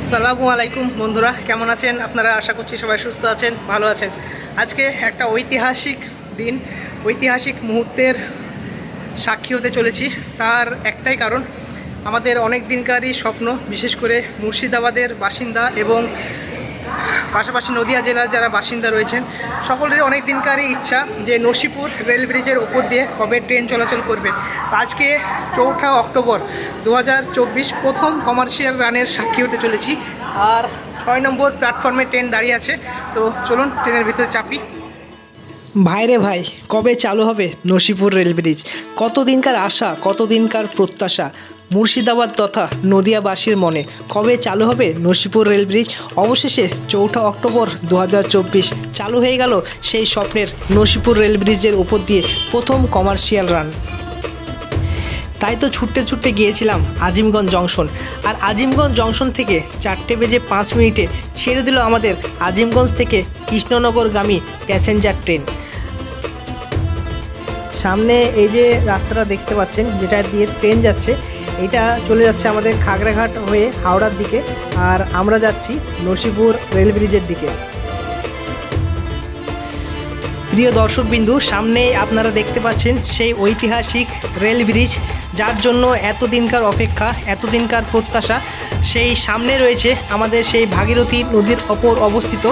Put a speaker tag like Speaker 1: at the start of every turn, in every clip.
Speaker 1: আসসালামু আলাইকুম বন্ধুরা, কেমন আছেন? আপনারা আশা করছি সবাই সুস্থ আছেন, ভালো আছেন। আজকে একটা ঐতিহাসিক দিন, ঐতিহাসিক মুহূর্তের সাক্ষী হতে চলেছি। তার একটাই কারণ, আমাদের অনেক দিনকারই স্বপ্ন, বিশেষ করে মুর্শিদাবাদের বাসিন্দা এবং পাশাপাশি নদিয়া জেলার যারা বাসিন্দা রয়েছেন, সকলের অনেক দিনকারই ইচ্ছা যে নসিপুর রেল ব্রিজের ওপর দিয়ে কবে ট্রেন চলাচল করবে। আজকে চৌঠা অক্টোবর দু হাজার চব্বিশ প্রথম কমার্শিয়াল রানের সাক্ষী হতে চলেছি। আর ছয় নম্বর প্ল্যাটফর্মে ট্রেন দাঁড়িয়ে আছে। তো চলুন, ট্রেনের ভিতরে চাপি। ভাইরে ভাই, কবে চালু হবে নসিপুর রেল ব্রিজ? কতদিনকার আশা, কতদিনকার প্রত্যাশা? মুর্শিদাবাদ তথা নদিয়াবাসীর মনে। কবে চালু হবে নসিপুর রেল ব্রিজ? অবশেষে চৌঠা অক্টোবর দু হাজার চব্বিশ চালু হয়ে গেল সেই স্বপ্নের নসিপুর রেল ব্রিজের উপর দিয়ে প্রথম কমার্শিয়াল রান। তাই তো ছুটতে ছুটতে গিয়েছিলাম আজিমগঞ্জ জংশন। আর আজিমগঞ্জ জংশন থেকে চারটে বেজে পাঁচ মিনিটে ছেড়ে দিল আমাদের আজিমগঞ্জ থেকে কৃষ্ণনগরগামী প্যাসেঞ্জার ট্রেন। সামনে এই যে রাস্তাটা দেখতে পাচ্ছেন, যেটা দিয়ে ট্রেন যাচ্ছে এটা চলে যাচ্ছে আমাদের খাগড়াঘাট হয়ে হাওড়ার দিকে। আর আমরা যাচ্ছি নসিপুর রেল ব্রিজের দিকে। প্রিয় দর্শকবিন্দু সামনে আপনারা দেখতে পাচ্ছেন সেই ঐতিহাসিক রেল ব্রিজ, যার জন্য এতদিনকার অপেক্ষা, এতদিনকার প্রত্যাশা। সেই সামনে রয়েছে আমাদের সেই ভাগীরথী নদীর অপর অবস্থিত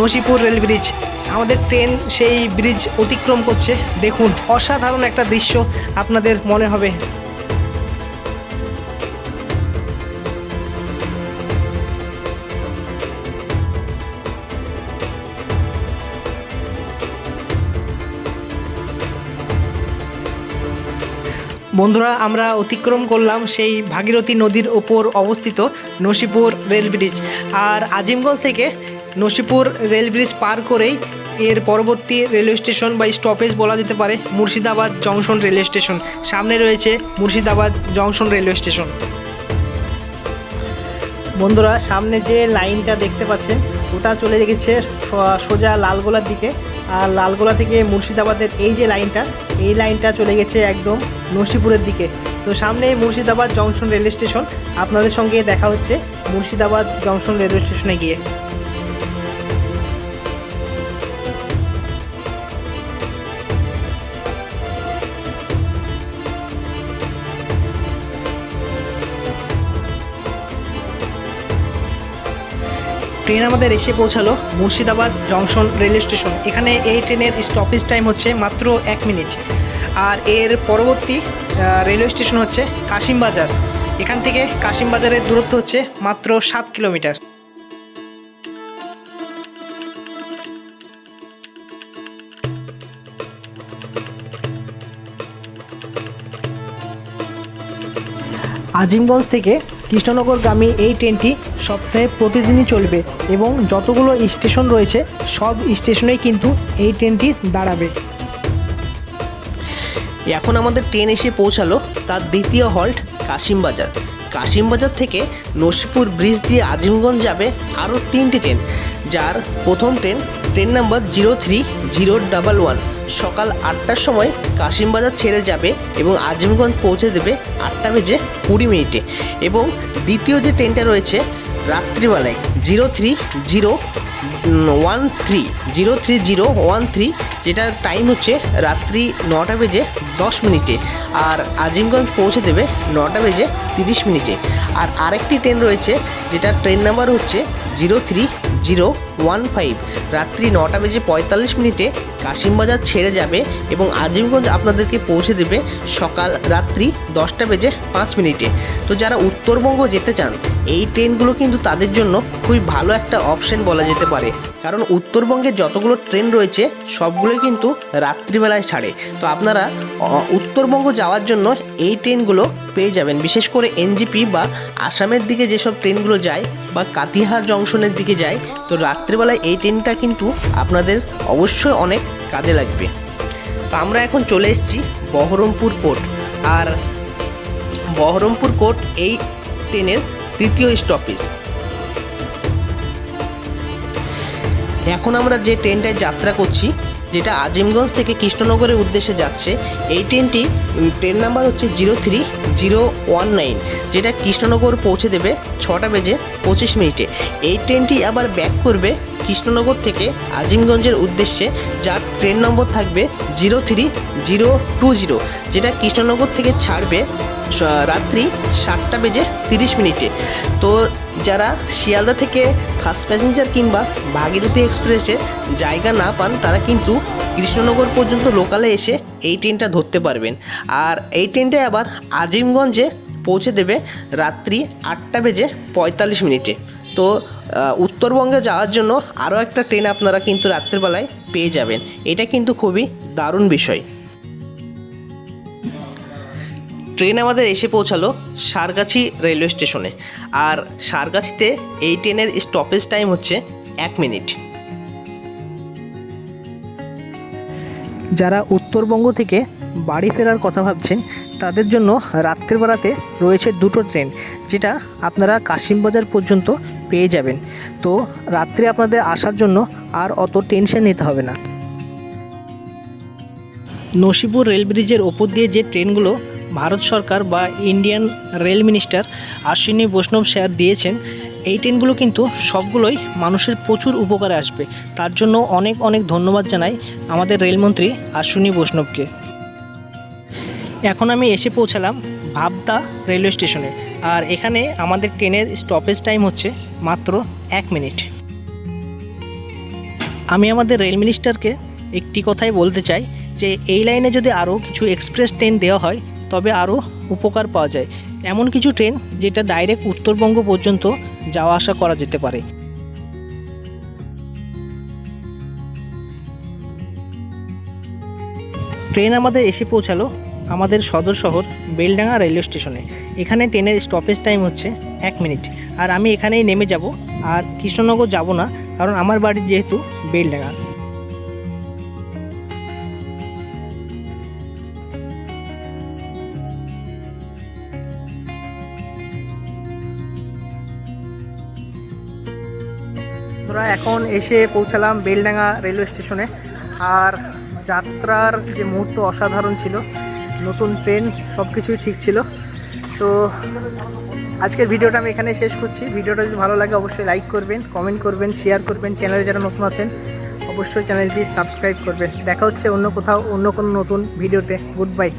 Speaker 1: নসিপুর রেল ব্রিজ। আমাদের ট্রেন সেই ব্রিজ অতিক্রম করছে। দেখুন, অসাধারণ একটা দৃশ্য আপনাদের মনে হবে। বন্ধুরা, আমরা অতিক্রম করলাম সেই ভাগীরথী নদীর ওপর অবস্থিত নসিপুর রেল ব্রিজ আর আজিমগঞ্জ থেকে নসিপুর রেল ব্রিজ পার করেই এর পরবর্তী রেলওয়ে স্টেশন বা স্টপেজ বলা যেতে পারে, মুর্শিদাবাদ জংশন রেলওয়ে স্টেশন। সামনে রয়েছে মুর্শিদাবাদ জংশন রেলওয়ে স্টেশন। বন্ধুরা, সামনে যে লাইনটা দেখতে পাচ্ছেন, ওটা চলে গেছে সোজা লালগোলার দিকে। আর লালগোলা থেকে মুর্শিদাবাদের এই যে লাইনটা, এই লাইনটা চলে গেছে একদম নসিপুরের দিকে। তো সামনে মুর্শিদাবাদ জংশন রেলওয়ে স্টেশন। আপনাদের সঙ্গে দেখা হচ্ছে মুর্শিদাবাদ জংশন রেলওয়ে স্টেশনে গিয়ে। ট্রেন আমাদের এসে পৌঁছালো মুর্শিদাবাদ জংশন রেলওয়ে স্টেশন। এখানে এই ট্রেনের স্টপেজ টাইম হচ্ছে মাত্র এক মিনিট। আর এর পরবর্তী রেলওয়ে স্টেশন হচ্ছে কাশিমবাজার। এখান থেকে কাশিমবাজারের দূরত্ব হচ্ছে মাত্র সাত কিলোমিটার। আজিমগঞ্জ থেকে কৃষ্ণনগরগামী এই ট্রেনটি সপ্তাহে প্রতিদিনই চলবে এবং যতগুলো স্টেশন রয়েছে, সব স্টেশনেই কিন্তু এই ট্রেনটি দাঁড়াবে। এখন আমাদের ট্রেন এসে পৌঁছালো তার দ্বিতীয় হল্ট, কাশিমবাজার। কাশিমবাজার থেকে নসিপুর ব্রিজ দিয়ে আজিমগঞ্জ যাবে আরও তিনটি ট্রেন, যার প্রথম train train number zero three zero double one. সকাল আটটার সময় কাশিমবাজার ছেড়ে যাবে এবং আজিমগঞ্জ পৌঁছে দেবে আটটা বেজে কুড়ি মিনিটে। এবং দ্বিতীয় যে ট্রেনটা রয়েছে রাত্রিবেলায় zero three zero one three, zero three zero one three যেটার টাইম হচ্ছে রাত্রি নটা বেজে দশ মিনিটে আর আজিমগঞ্জ পৌঁছে দেবে নটা বেজে তিরিশ মিনিটে। আর আরেকটি ট্রেন রয়েছে, যেটা ট্রেন নাম্বার হচ্ছে zero three zero one five, রাত্রি নটা বেজে পঁয়তাল্লিশ মিনিটে কাশিমবাজার ছেড়ে যাবে এবং আজিমগঞ্জ আপনাদেরকে পৌঁছে দেবে সকাল রাত্রি দশটা বেজে পাঁচ মিনিটে। তো যারা উত্তরবঙ্গ যেতে চান, এই ট্রেনগুলো কিন্তু তাদের জন্য খুবই ভালো একটা অপশন বলা যেতে পারে। কারণ উত্তরবঙ্গে যতগুলো ট্রেন রয়েছে, সবগুলোই কিন্তু রাত্রিবেলায় ছাড়ে। তো আপনারা উত্তরবঙ্গ যাওয়ার জন্য এই ট্রেনগুলো পেয়ে যাবেন। বিশেষ করে এনজিপি বা আসামের দিকে যেসব ট্রেনগুলো যায় বা কাতিহার জংশনের দিকে যায়, তো রাত্রিবেলায় এই ট্রেনটা কিন্তু আপনাদের অবশ্যই অনেক কাজে লাগবে। তো আমরা এখন চলে এসেছি বহরমপুর কোর্ট। আর বহরমপুর কোর্ট এই ট্রেনের তৃতীয় স্টপেজ। এখন আমরা যে ট্রেনটায় যাত্রা করছি যেটা আজিমগঞ্জ থেকে কৃষ্ণনগরের উদ্দেশ্যে যাচ্ছে, এই ট্রেনটি ট্রেন নাম্বার হচ্ছে zero three zero one nine, যেটা কৃষ্ণনগর পৌঁছে দেবে ছটা বেজে পঁচিশ মিনিটে। এই ট্রেনটি আবার ব্যাক করবে কৃষ্ণনগর থেকে আজিমগঞ্জের উদ্দেশ্যে, যার ট্রেন নম্বর থাকবে zero three zero two zero, যেটা কৃষ্ণনগর থেকে ছাড়বে রাত্রি সাতটা বেজে তিরিশ মিনিটে। তো যারা শিয়ালদা থেকে ফার্স্ট প্যাসেঞ্জার কিংবা ভাগীরথী এক্সপ্রেসে জায়গা না পান, তারা কিন্তু কৃষ্ণনগর পর্যন্ত লোকালে এসে এই ট্রেনটা ধরতে পারবেন। আর এই ট্রেনটা আবার আজিমগঞ্জে পৌঁছে দেবে রাত্রি আটটা বেজে পঁয়তাল্লিশ মিনিটে। তো উত্তরবঙ্গে যাওয়ার জন্য আরও একটা ট্রেন আপনারা কিন্তু রাত্রেবেলায় পেয়ে যাবেন। এটা কিন্তু খুবই দারুণ বিষয়। ট্রেন আমাদের এসে পৌঁছালো সারগাছি রেলওয়ে স্টেশনে। আর সারগাছিতে এই ট্রেনের স্টপেজ টাইম হচ্ছে এক মিনিট। যারা উত্তরবঙ্গ থেকে বাড়ি ফেরার কথা ভাবছেন, তাদের জন্য রাত্রেবেলাতে রয়েছে দুটো ট্রেন, যেটা আপনারা কাশিমবাজার পর্যন্ত পেয়ে যাবেন। তো রাত্রে আপনাদের আসার জন্য আর অত টেনশন নিতে হবে না। নসিপুর রেল ব্রিজের ওপর দিয়ে যে ট্রেনগুলো ভারত সরকার বা ইন্ডিয়ান রেল মিনিস্টার আশ্বিনী বৈষ্ণব স্যার দিয়েছেন, এই ট্রেনগুলো কিন্তু সবগুলোই মানুষের প্রচুর উপকারে আসবে। তার জন্য অনেক অনেক ধন্যবাদ জানাই আমাদের রেলমন্ত্রী আশ্বিনী বৈষ্ণবকে। এখন আমি এসে পৌঁছালাম ভাবদা রেলওয়ে স্টেশনে। আর এখানে আমাদের ট্রেনের স্টপেজ টাইম হচ্ছে মাত্র এক মিনিট। আমি আমাদের রেল মিনিস্টারকে একটি কথাই বলতে চাই যে, এই লাইনে যদি আরও কিছু এক্সপ্রেস ট্রেন দেওয়া হয় তবে আরও উপকার পাওয়া যায়। এমন কিছু ট্রেন যেটা ডাইরেক্ট উত্তরবঙ্গ পর্যন্ত যাওয়া আসা করা যেতে পারে। ট্রেন আমাদের এসে পৌঁছালো আমাদের সদর শহর বেলডাঙ্গা রেলওয়ে স্টেশনে। এখানে ট্রেনের স্টপেজ টাইম হচ্ছে এক মিনিট। আর আমি এখানেই নেমে যাব। আর কৃষ্ণনগর যাব না, কারণ আমার বাড়ি যেহেতু বেলডাঙ্গা। তোরা এখন এসে পৌঁছালাম বেলডাঙ্গা রেলওয়ে স্টেশনে। আর যাত্রার যে মুহূর্ত অসাধারণ ছিল, নতুন ট্রেন সব কিছুই ঠিক ছিল। তো আজকের ভিডিওটা আমি এখানে শেষ করছি। ভিডিওটা যদি ভালো লাগে, অবশ্যই লাইক করবেন কমেন্ট করবেন শেয়ার করবেন। চ্যানেলে যারা নতুন আছেন, অবশ্যই চ্যানেলটি সাবস্ক্রাইব করবেন। দেখা হচ্ছে অন্য কোথাও, অন্য কোনো নতুন ভিডিওতে। Good bye